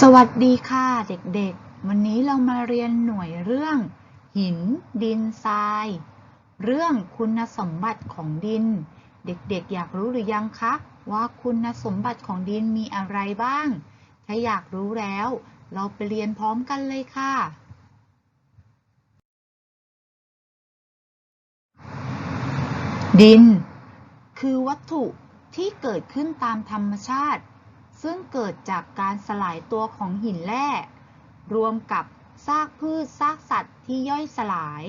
สวัสดีค่ะเด็กๆ วันนี้เรามาเรียนหน่วยเรื่อง หิน ดินทราย เรื่องคุณสมบัติของดิน เด็กๆ อยากรู้หรือยังคะว่าคุณสมบัติของดินมีอะไรบ้าง ถ้าอยากรู้แล้ว เราไปเรียนพร้อมกันเลยค่ะ ดิน คือวัตถุที่เกิดขึ้นตามธรรมชาติ ซึ่งเกิดจากการสลายตัวของหินแร่ รวมกับซากพืชซากสัตว์ที่ย่อยสลาย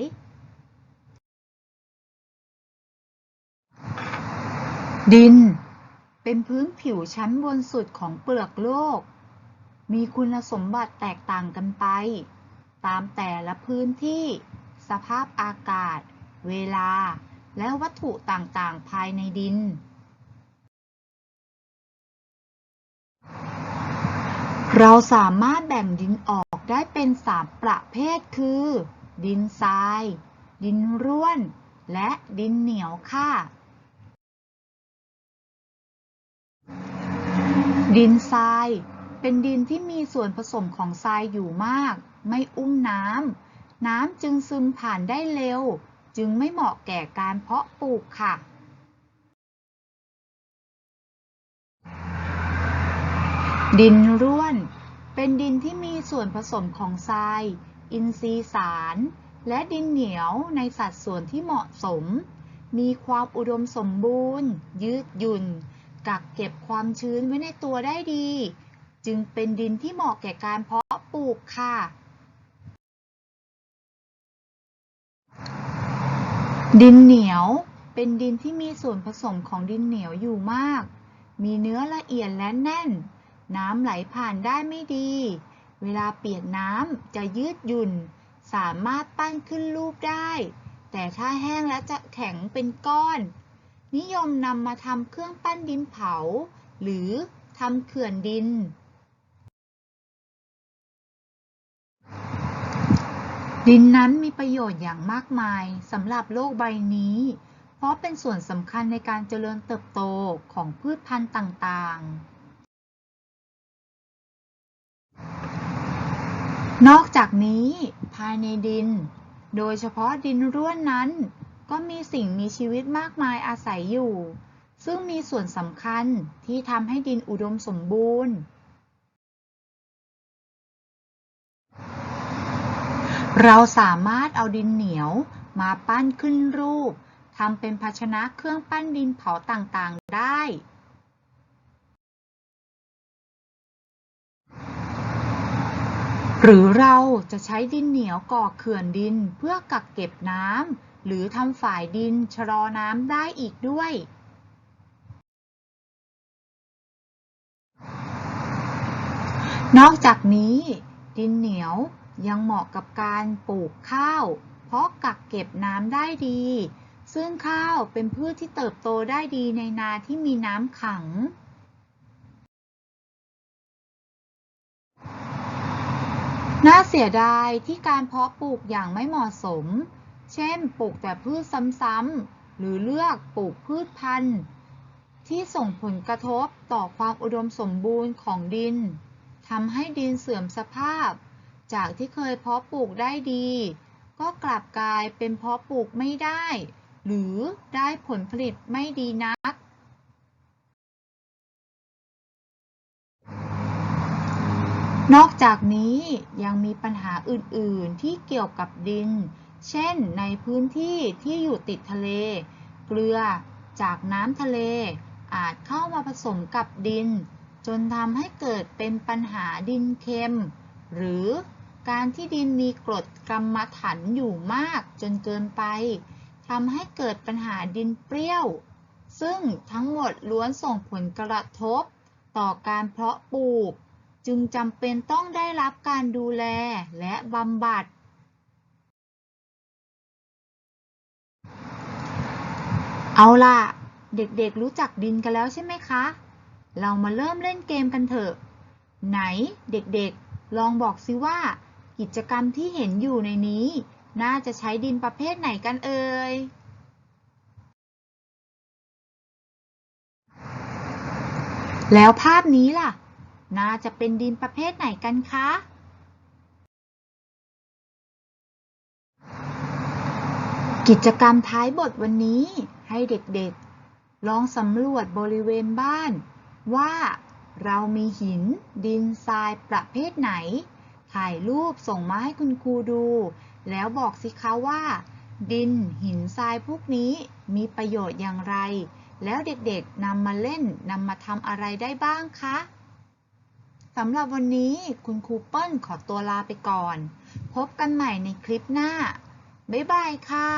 ดิน เป็นพื้นผิวชั้นบนสุดของเปลือกโลก มีคุณสมบัติแตกต่างกันไป ตามแต่ละพื้นที่ สภาพอากาศ เวลา และวัตถุต่างๆ ภายในดิน เราสามารถแบ่งดินออกได้เป็นสามประเภทคือ ดินทราย ดินร่วน และดินเหนียวค่ะ ดินทราย เป็นดินที่มีส่วนผสมของทรายอยู่มาก ไม่อุ้มน้ำ น้ำจึงซึมผ่านได้เร็ว จึงไม่เหมาะแก่การเพาะปลูกค่ะดินร่วน เป็นดินที่มีส่วนผสมของทราย อินทรีย์สาร และดินเหนียวในสัดส่วนที่เหมาะสม มีความอุดมสมบูรณ์ ยืดหยุ่น กักเก็บความชื้นไว้ในตัวได้ดี จึงเป็นดินที่เหมาะแก่การเพาะปลูกค่ะ ดินเหนียวเป็นดินที่มีส่วนผสมของดินเหนียวอยู่มาก มีเนื้อละเอียดและแน่น น้ำไหลผ่านได้ไม่ดี เวลาเปียกน้ำจะยืดหยุ่น สามารถปั้นขึ้นรูปได้ แต่ถ้าแห้งแล้วจะแข็งเป็นก้อน นิยมนำมาทำเครื่องปั้นดินเผา หรือทำเขื่อนดิน ดินนั้นมีประโยชน์อย่างมากมายสำหรับโลกใบนี้ เพราะเป็นส่วนสำคัญในการเจริญเติบโตของพืชพันธุ์ต่างๆ นอกจากนี้ภายในดิน โดยเฉพาะดินร่วนนั้น ก็มีสิ่งมีชีวิตมากมายอาศัยอยู่ ซึ่งมีส่วนสำคัญที่ทำให้ดินอุดมสมบูรณ์ เราสามารถเอาดินเหนียวมาปั้นขึ้นรูปทำเป็นภาชนะเครื่องปั้นดินเผาต่างๆได้ หรือเราจะใช้ดินเหนียวก่อเขื่อนดินเพื่อกักเก็บน้ำหรือทำฝ่ายดินชะลอน้ำได้อีกด้วย นอกจากนี้ ดินเหนียวยังเหมาะกับการปลูกข้าว เพราะกักเก็บน้ำได้ดี ซึ่งข้าวเป็นพืชที่เติบโตได้ดีในนาที่มีน้ำขัง น่าเสียดายที่การเพาะปลูกอย่างไม่เหมาะสม เช่น ปลูกแต่พืชซ้ำๆ หรือเลือกปลูกพืชพันธุ์ ที่ส่งผลกระทบต่อความอุดมสมบูรณ์ของดิน ทำให้ดินเสื่อมสภาพ จากที่เคยเพาะปลูกได้ดี ก็กลับกลายเป็นเพาะปลูกไม่ได้ หรือได้ผลผลิตไม่ดีนัก นอกจากนี้ยังมีปัญหาอื่น ๆ ที่เกี่ยวกับดิน เช่น ในพื้นที่ที่อยู่ติดทะเล เกลือจากน้ำทะเล อาจเข้ามาผสมกับดิน จนทำให้เกิดเป็นปัญหาดินเค็ม หรือการที่ดินมีกรดกรรมฐานอยู่มากจนเกินไปทำให้เกิดปัญหาดินเปรี้ยว ซึ่งทั้งหมดล้วนส่งผลกระทบ ต่อการเพาะปลูก จึงจำเป็นต้องได้รับการดูแลและบำบัด เอาล่ะ เด็กๆรู้จักดินกันแล้วใช่ไหมคะ เรามาเริ่มเล่นเกมกันเถอะ ไหนเด็กๆ ลองบอกสิว่า กิจกรรมที่เห็นอยู่ในนี้ น่าจะใช้ดินประเภทไหนกันเอ่ยแล้วภาพนี้ล่ะ น่าจะเป็นดินประเภทไหนกันคะ กิจกรรมท้ายบทวันนี้ให้เด็กๆ ลองสำรวจบริเวณบ้าน ว่าเรามีหินดินทรายประเภทไหน ถ่ายรูปส่งมาให้คุณครูดู แล้วบอกสิคะว่า ดินหินทรายพวกนี้มีประโยชน์อย่างไร แล้วเด็กๆนำมาเล่นนำมาทำอะไรได้บ้างคะ สำหรับวันนี้คุณครูเปิ้ลขอตัวลาไปก่อน พบกันใหม่ในคลิปหน้า บ๊ายบายค่ะ